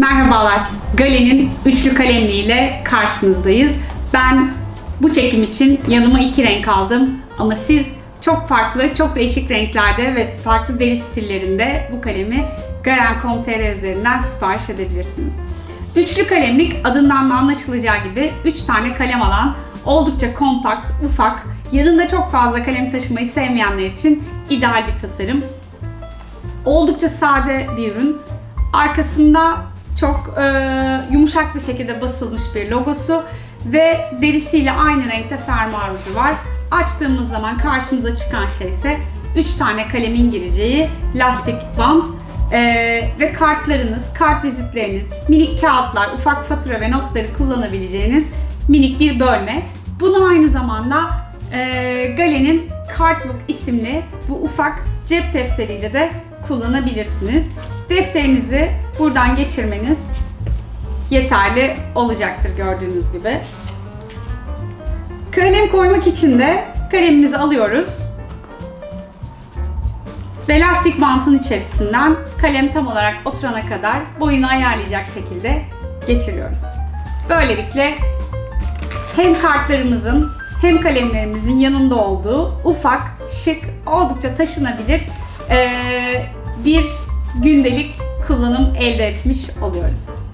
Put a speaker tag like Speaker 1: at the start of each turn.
Speaker 1: Merhabalar. Galen'in üçlü kalemliğiyle karşınızdayız. Ben bu çekim için yanıma iki renk aldım ama siz çok farklı, çok değişik renklerde ve farklı deri stillerinde bu kalemi Garen.com.tr üzerinden sipariş edebilirsiniz. Üçlü kalemlik adından da anlaşılacağı gibi 3 tane kalem alan, oldukça kompakt, ufak, yanında çok fazla kalem taşımayı sevmeyenler için ideal bir tasarım. Oldukça sade bir ürün. Arkasında çok e, yumuşak bir şekilde basılmış bir logosu ve derisiyle aynı renkte fermuar ucu var. Açtığımız zaman karşımıza çıkan şey ise 3 tane kalemin gireceği lastik bant e, ve kartlarınız, kart vizitleriniz, minik kağıtlar, ufak fatura ve notları kullanabileceğiniz minik bir bölme. Bunu aynı zamanda e, Galen'in Cartbook isimli bu ufak cep defteriyle de kullanabilirsiniz. Defterinizi buradan geçirmeniz yeterli olacaktır gördüğünüz gibi. Kalem koymak için de kalemimizi alıyoruz. Ve lastik bantın içerisinden kalem tam olarak oturana kadar boyunu ayarlayacak şekilde geçiriyoruz. Böylelikle hem kartlarımızın hem kalemlerimizin yanında olduğu ufak, şık, oldukça taşınabilir bir gündelik kullanım elde etmiş oluyoruz.